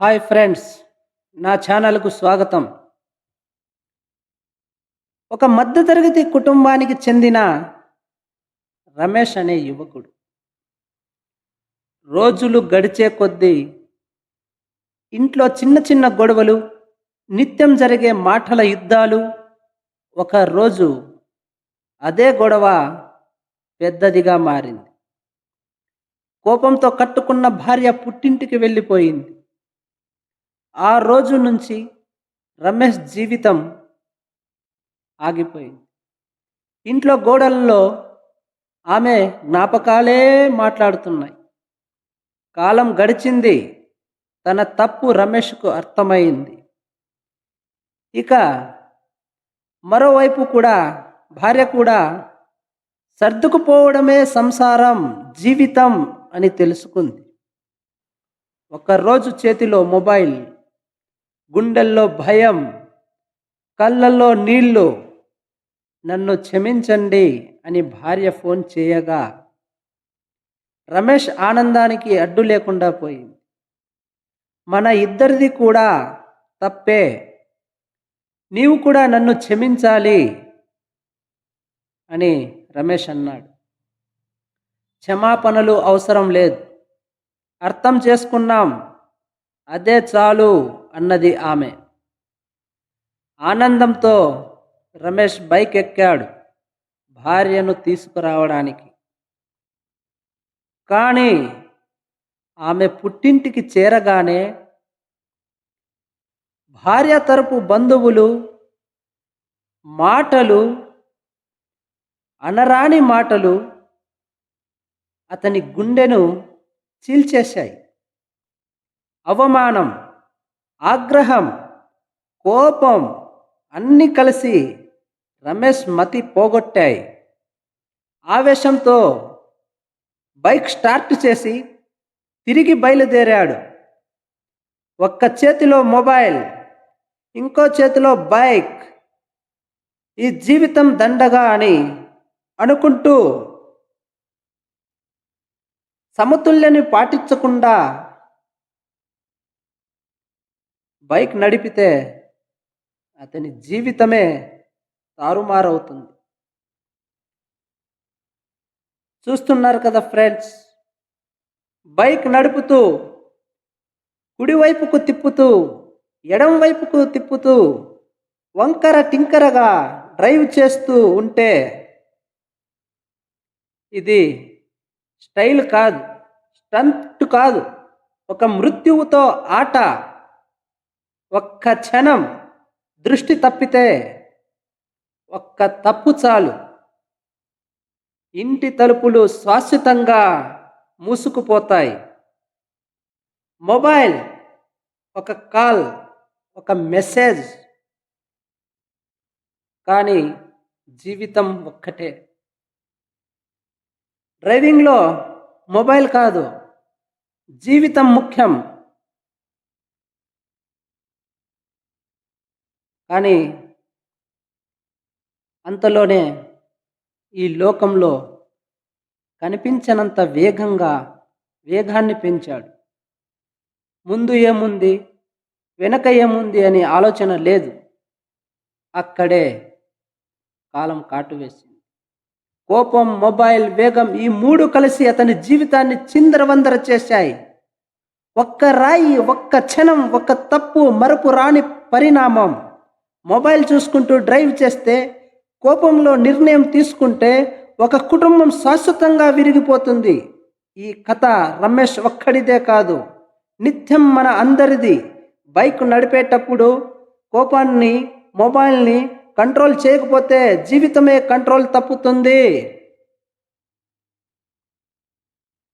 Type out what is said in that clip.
Hi friends నా ఛానల్కు స్వాగతం. ఒక మధ్యతరగతి కుటుంబానికి చెందిన రమేష్ అనే యువకుడు. రోజులు గడిచే కొద్దీ ఇంట్లో చిన్న చిన్న గొడవలు నిత్యం జరిగే మాటల యుద్ధాలు ఒక రోజు అదే గొడవ పెద్దదిగా మారింది. కోపంతో కట్టుకున్న భార్య పుట్టింటికి వెళ్ళిపోయింది. ఆ రోజు నుంచి రమేష్ జీవితం ఆగిపోయింది. ఇంట్లో గోడల్లో ఆమె జ్ఞాపకాలే మాట్లాడుతున్నాయి. కాలం గడిచింది తన తప్పు రమేష్కు అర్థమైంది. ఇక మరోవైపు కూడా భార్య కూడా సర్దుకుపోవడమే సంసారం జీవితం అని తెలుసుకుంది. ఒకరోజు చేతిలో మొబైల్ గుండెల్లో భయం కళ్ళల్లో నీళ్ళు నన్ను క్షమించండి అని భార్య ఫోన్ చేయగా రమేష్ ఆనందానికి అడ్డు లేకుండా పోయింది. మన ఇద్దరిది కూడా తప్పే. నీవు కూడా నన్ను క్షమించాలి అని రమేష్ అన్నాడు. క్షమాపణలు అవసరం లేదు. అర్థం చేసుకున్నాం. అదే చాలు. అన్నది ఆమె. ఆనందంతో రమేష్ బైక్ ఎక్కాడు భార్యను తీసుకురావడానికి. కానీ ఆమె పుట్టింటికి చేరగానే భార్య తరపు బంధువులు మాటలు అనరాని మాటలు అతని గుండెను చీల్చేశాయి. అవమానం ఆగ్రహం కోపం అన్నీ కలిసి రమేష్ మతి పోగొట్టాయి. ఆవేశంతో బైక్ స్టార్ట్ చేసి తిరిగి బయలుదేరాడు. ఒక్క చేతిలో మొబైల్ ఇంకో చేతిలో బైక్. ఈ జీవితం దండగా అని అనుకుంటూ సమతుల్యాన్ని పాటించకుండా బైక్ నడిపితే అతని జీవితమే తారుమారవుతుంది. చూస్తున్నారు కదా ఫ్రెండ్స్ బైక్ నడుపుతూ కుడివైపుకు తిప్పుతూ ఎడం వైపుకు తిప్పుతూ వంకర టింకరగా డ్రైవ్ చేస్తూ ఉంటే ఇది స్టైల్ కాదు స్టంట్ కాదు ఒక మృత్యువుతో ఆట. ఒక్క క్షణం దృష్టి తప్పితే ఒక్క తప్పు చాలు. ఇంటి తలుపులు శాశ్వతంగా మూసుకుపోతాయి. మొబైల్ ఒక కాల్ ఒక మెసేజ్. కానీ జీవితం ఒక్కటే. డ్రైవింగ్లో మొబైల్ కాదు జీవితం ముఖ్యం. కానీ అంతలోనే ఈ లోకంలో కనిపించనంత వేగంగా వేగాన్ని పెంచాడు. ముందు ఏముంది? వెనక ఏముంది అనే ఆలోచన లేదు. అక్కడే కాలం కాటు వేసింది. కోపం మొబైల్ వేగం ఈ మూడు కలిసి అతని జీవితాన్ని చిందరవందర చేశాయి. ఒక్క రాయి ఒక్క క్షణం ఒక్క తప్పు మరపు రాని పరిణామం. మొబైల్ చూసుకుంటూ డ్రైవ్ చేస్తే కోపంలో నిర్ణయం తీసుకుంటే ఒక కుటుంబం శాశ్వతంగా విరిగిపోతుంది. ఈ కథ రమేష్ ఒక్కడిదే కాదు నిత్యం మన అందరిది. బైక్ నడిపేటప్పుడు కోపాన్ని మొబైల్ని కంట్రోల్ చేయకపోతే జీవితమే కంట్రోల్ తప్పుతుంది.